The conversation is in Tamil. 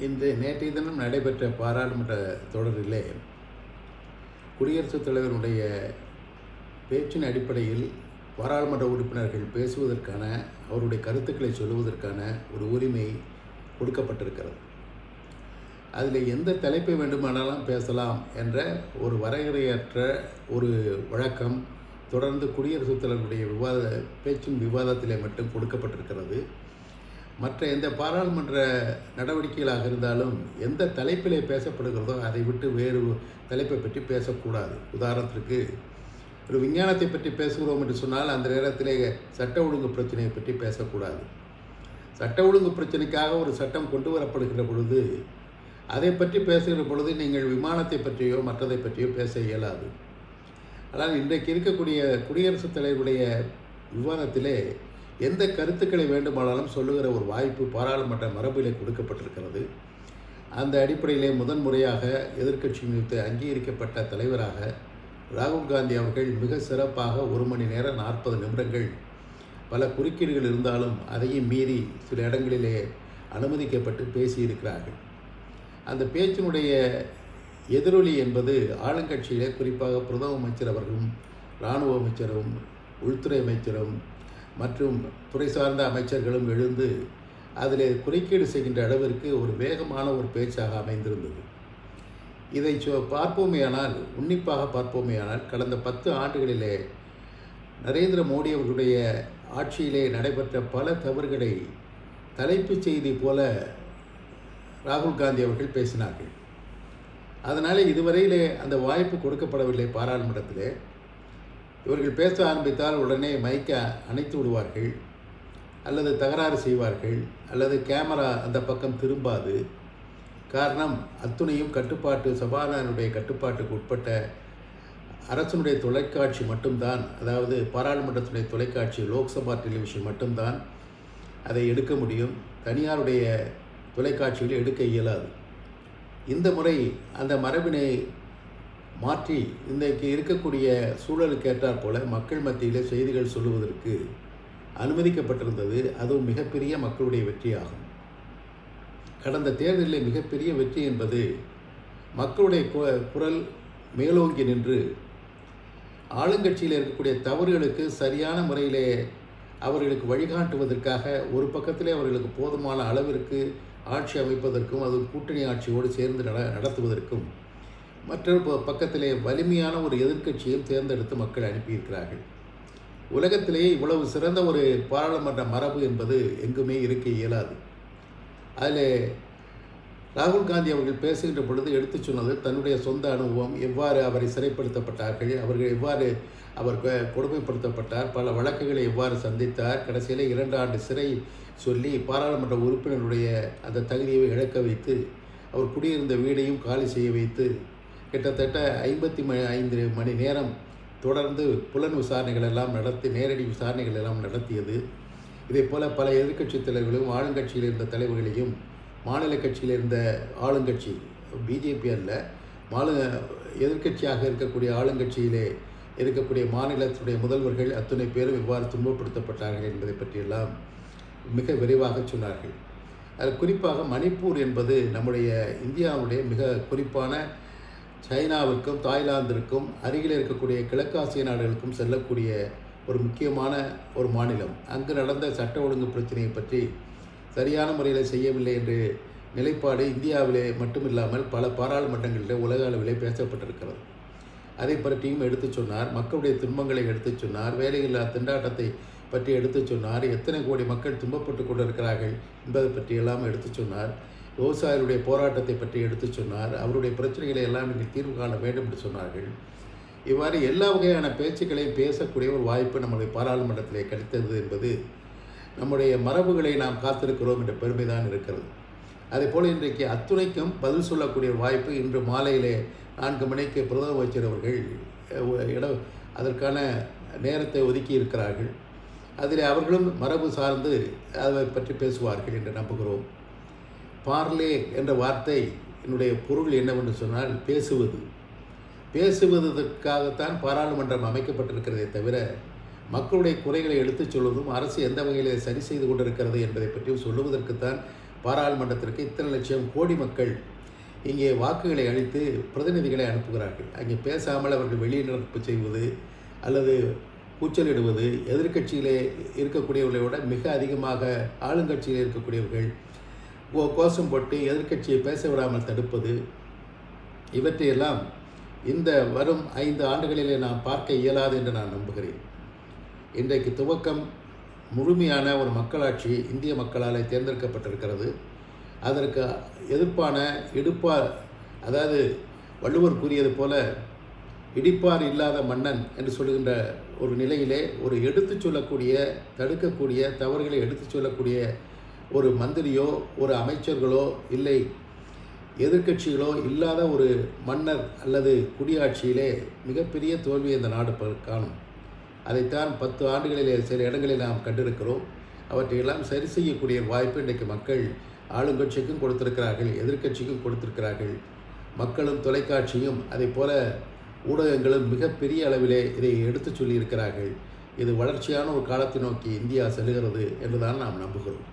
இன்று நேற்றைய தினம் நடைபெற்ற பாராளுமன்ற தொடரிலே குடியரசுத் தலைவருடைய பேச்சின் அடிப்படையில் பாராளுமன்ற உறுப்பினர்கள் பேசுவதற்கான அவருடைய கருத்துக்களை சொல்லுவதற்கான ஒரு உரிமை கொடுக்கப்பட்டிருக்கிறது. அதில் எந்த தலைப்பை வேண்டுமானாலும் பேசலாம் என்ற ஒரு வரையறையற்ற ஒரு வழக்கம் தொடர்ந்து குடியரசுத் தலைவருடைய விவாத பேச்சின் விவாதத்திலே மட்டும் கொடுக்கப்பட்டிருக்கிறது. மற்ற எந்த பாராளுமன்ற நடவடிக்கைகளாக இருந்தாலும் எந்த தலைப்பிலே பேசப்படுகிறதோ அதை விட்டு வேறு தலைப்பை பற்றி பேசக்கூடாது. உதாரணத்திற்கு ஒரு விஞ்ஞானத்தை பற்றி பேசுகிறோம் என்று சொன்னால் அந்த நேரத்திலே சட்ட ஒழுங்கு பிரச்சனையை பற்றி பேசக்கூடாது. சட்ட ஒழுங்கு பிரச்சனைக்காக ஒரு சட்டம் கொண்டு வரப்படுகிற பொழுது அதை பற்றி பேசுகிற பொழுது நீங்கள் விமானத்தை பற்றியோ மற்றதை பற்றியோ பேச இயலாது. ஆனால் இன்றைக்கு இருக்கக்கூடிய குடியரசுத் தலைவருடைய விவாதத்திலே எந்த கருத்துக்களை வேண்டுமானாலும் சொல்லுகிற ஒரு வாய்ப்பு பாராளுமன்ற மரபிலே கொடுக்கப்பட்டிருக்கிறது. அந்த அடிப்படையிலே முதன் முறையாக எதிர்க்கட்சி மீது அங்கீகரிக்கப்பட்ட தலைவராக ராகுல் காந்தி அவர்கள் மிக சிறப்பாக ஒரு மணி நேரம் நாற்பது நிமிடங்கள் பல குறுக்கீடுகள் இருந்தாலும் அதையும் மீறி சில இடங்களிலே அனுமதிக்கப்பட்டு பேசியிருக்கிறார்கள். அந்த பேச்சினுடைய எதிரொலி என்பது ஆளுங்கட்சியிலே குறிப்பாக பிரதம அமைச்சர் அவர்களும் இராணுவ அமைச்சரும் உள்துறை அமைச்சரும் மற்றும் துறை சார்ந்த அமைச்சர்களும் எழுந்து அதில் குறுக்கீடு செய்கின்ற அளவிற்கு ஒரு வேகமான ஒரு பேச்சாக அமைந்திருந்தது. இதை சொ பார்ப்போமேயானால் உன்னிப்பாக பார்ப்போமேயானால் கடந்த பத்து ஆண்டுகளிலே நரேந்திர மோடி அவர்களுடைய ஆட்சியிலே நடைபெற்ற பல தவறுகளை தலைப்புச் செய்தி போல ராகுல் காந்தி அவர்கள் பேசினார்கள். அதனால் இதுவரையிலே அந்த வாய்ப்பு கொடுக்கப்படவில்லை பாராளுமன்றத்திலே. இவர்கள் பேச ஆரம்பித்தால் உடனே மைக்கை அணைத்து விடுவார்கள். அல்லது தகராறு செய்வார்கள். அல்லது கேமரா அந்த பக்கம் திரும்பாது. காரணம் அத்துணையும் கட்டுப்பாட்டு சபாநாயகனுடைய கட்டுப்பாட்டுக்கு உட்பட்ட அரசனுடைய தொலைக்காட்சி மட்டும்தான். அதாவது பாராளுமன்றத்துடைய தொலைக்காட்சி லோக்சபா டெலிவிஷன் மட்டும்தான் அதை எடுக்க முடியும். தனியாருடைய தொலைக்காட்சிகளை எடுக்க இயலாது. இந்த முறை அந்த மரபினை மாற்றி இன்றைக்கு இருக்கக்கூடிய சூழலுக்கு ஏற்றாற் போல மக்கள் மத்தியில் செய்திகள் சொல்லுவதற்கு அனுமதிக்கப்பட்டிருந்தது அதுவும் மிகப்பெரிய மக்களுடைய வெற்றியாகும். கடந்த தேர்தலில் மிகப்பெரிய வெற்றி என்பது மக்களுடைய குரல் மேலோங்கி நின்று ஆளுங்கட்சியில் இருக்கக்கூடிய தவறுகளுக்கு சரியான முறையிலே அவர்களுக்கு வழிகாட்டுவதற்காக ஒரு பக்கத்திலே அவர்களுக்கு போதுமான அளவிற்கு ஆட்சி அமைப்பதற்கும் அது கூட்டணி ஆட்சியோடு சேர்ந்து நட நடத்துவதற்கும் மற்றொரு பக்கத்திலே வலிமையான ஒரு எதிர்க்கட்சியும் தேர்ந்தெடுத்து மக்கள் அனுப்பியிருக்கிறார்கள். உலகத்திலேயே இவ்வளவு சிறந்த ஒரு பாராளுமன்ற மரபு என்பது எங்குமே இருக்க இயலாது. அதில் ராகுல் காந்தி அவர்கள் பேசுகின்ற பொழுது எடுத்து சொன்னது தன்னுடைய சொந்த அனுபவம் எவ்வாறு அவரை சிறைப்படுத்தப்பட்டார்கள் அவர்கள் எவ்வாறு அவர் கொடுமைப்படுத்தப்பட்டார் பல வழக்குகளை எவ்வாறு சந்தித்தார் கடைசியில் இரண்டு ஆண்டு சிறை சொல்லி பாராளுமன்ற உறுப்பினருடைய அந்த தகுதியை இழக்க வைத்து அவர் குடியிருந்த வீடையும் காலி செய்ய வைத்து கிட்டத்தட்ட ஐம்பத்தி மணி ஐந்து மணி நேரம் தொடர்ந்து புலன் விசாரணைகள் எல்லாம் நடத்தி நேரடி விசாரணைகள் எல்லாம் நடத்தியது. இதே போல் பல எதிர்க்கட்சி தலைவர்களும் ஆளுங்கட்சியில் இருந்த தலைவர்களையும் மாநில கட்சியில் இருந்த ஆளுங்கட்சி பிஜேபி அல்ல மாநில எதிர்க்கட்சியாக இருக்கக்கூடிய ஆளுங்கட்சியிலே இருக்கக்கூடிய மாநிலத்துடைய முதல்வர்கள் அத்துணை பேரும் இவ்வாறு துன்பப்படுத்தப்பட்டார்கள் என்பதை பற்றியெல்லாம் மிக விரைவாக சொன்னார்கள். அது குறிப்பாக மணிப்பூர் என்பது நம்முடைய இந்தியாவுடைய மிக குறிப்பான சைனாவிற்கும் தாய்லாந்திற்கும் அருகில் இருக்கக்கூடிய கிழக்காசிய நாடுகளுக்கும் செல்லக்கூடிய ஒரு முக்கியமான ஒரு மாநிலம். அங்கு நடந்த சட்ட ஒழுங்கு பிரச்சனையை பற்றி சரியான முறையில் செய்யவில்லை என்று நிலைப்பாடு இந்தியாவிலே மட்டுமில்லாமல் பல பாராளுமன்றங்களிலே உலக அளவிலே பேசப்பட்டிருக்கிறது. அதை பற்றியும் எடுத்து சொன்னார் மக்களுடைய துன்பங்களை எடுத்து சொன்னார் வேலையில்லா திண்டாட்டத்தை பற்றி எடுத்து சொன்னார் எத்தனை கோடி மக்கள் துன்பப்பட்டு கொண்டிருக்கிறார்கள் என்பதை பற்றியெல்லாம் எடுத்து சொன்னார். விவசாயிகளுடைய போராட்டத்தை பற்றி எடுத்து சொன்னார். அவருடைய பிரச்சனைகளை எல்லாம் நீங்கள் தீர்வு காண வேண்டும் என்று சொன்னார்கள். இவ்வாறு எல்லா வகையான பேச்சுக்களையும் பேசக்கூடிய ஒரு வாய்ப்பு நம்முடைய பாராளுமன்றத்திலே கிடைத்தது என்பது நம்முடைய மரபுகளை நாம் காத்திருக்கிறோம் என்ற பெருமைதான் இருக்கிறது. அதே போல் இன்றைக்கு அத்துணைக்கும் பதில் சொல்லக்கூடிய வாய்ப்பு இன்று மாலையிலே நான்கு மணிக்கு பிரதம அமைச்சர் அவர்கள் இடம் அதற்கான நேரத்தை ஒதுக்கி இருக்கிறார்கள். அதில் அவர்களும் மரபு சார்ந்து அதை பற்றி பேசுவார்கள் என்று நம்புகிறோம். பார்லே என்ற வார்த்தை என்னுடைய பொருள் என்னவென்று சொன்னால் பேசுவது. பேசுவதற்காகத்தான் பாராளுமன்றம் அமைக்கப்பட்டிருக்கிறதே தவிர மக்களுடைய குறைகளை எடுத்துச் சொல்வதும் அரசு எந்த வகையில் சரி செய்து கொண்டிருக்கிறது என்பதை பற்றியும் சொல்லுவதற்குத்தான் பாராளுமன்றத்திற்கு இத்தனை லட்சம் கோடி மக்கள் இங்கே வாக்குகளை அளித்து பிரதிநிதிகளை அனுப்புகிறார்கள். அங்கே பேசாமல் அவர்கள் வெளிநடப்பு செய்வது அல்லது கூச்சலிடுவது எதிர்கட்சியிலே இருக்கக்கூடியவர்களை விட மிக அதிகமாக ஆளுங்கட்சியில் இருக்கக்கூடியவர்கள் கோஷம் போட்டு எதிர்க்கட்சியை பேச விடாமல் தடுப்பது. இவற்றையெல்லாம் இந்த வரும் ஐந்து ஆண்டுகளிலே நாம் பார்க்க இயலாது என்று நான் நம்புகிறேன். இன்றைக்கு துவக்கம் முழுமையான ஒரு மக்களாட்சி இந்திய மக்களால் தேர்ந்தெடுக்கப்பட்டிருக்கிறது. அதற்கு எதிர்ப்பான இடுப்பார் அதாவது வள்ளுவர் கூறியது போல இடிப்பார் இல்லாத மன்னன் என்று சொல்லுகின்ற ஒரு நிலையிலே ஒரு எடுத்துச் சொல்லக்கூடிய தடுக்கக்கூடிய தவறுகளை எடுத்துச் சொல்லக்கூடிய ஒரு மந்திரியோ ஒரு அமைச்சர்களோ இல்லை எதிர்க்கட்சிகளோ இல்லாத ஒரு மன்னர் அல்லது குடியாட்சியிலே மிகப்பெரிய தோல்வியை இந்த நாடு காணும். அதைத்தான் பத்து ஆண்டுகளிலே சில இடங்களில் நாம் கண்டிருக்கிறோம். அவற்றையெல்லாம் சரி செய்யக்கூடிய வாய்ப்பு இன்றைக்கு மக்கள் ஆளுங்கட்சிக்கும் கொடுத்திருக்கிறார்கள் எதிர்க்கட்சிக்கும் கொடுத்திருக்கிறார்கள். மக்களும் தொலைக்காட்சியும் அதே போல ஊடகங்களும் மிகப்பெரிய அளவிலே இதை எடுத்துச் சொல்லியிருக்கிறார்கள். இது வளர்ச்சியான ஒரு காலத்தை நோக்கி இந்தியா செல்கிறது என்றுதான் நாம் நம்புகிறோம்.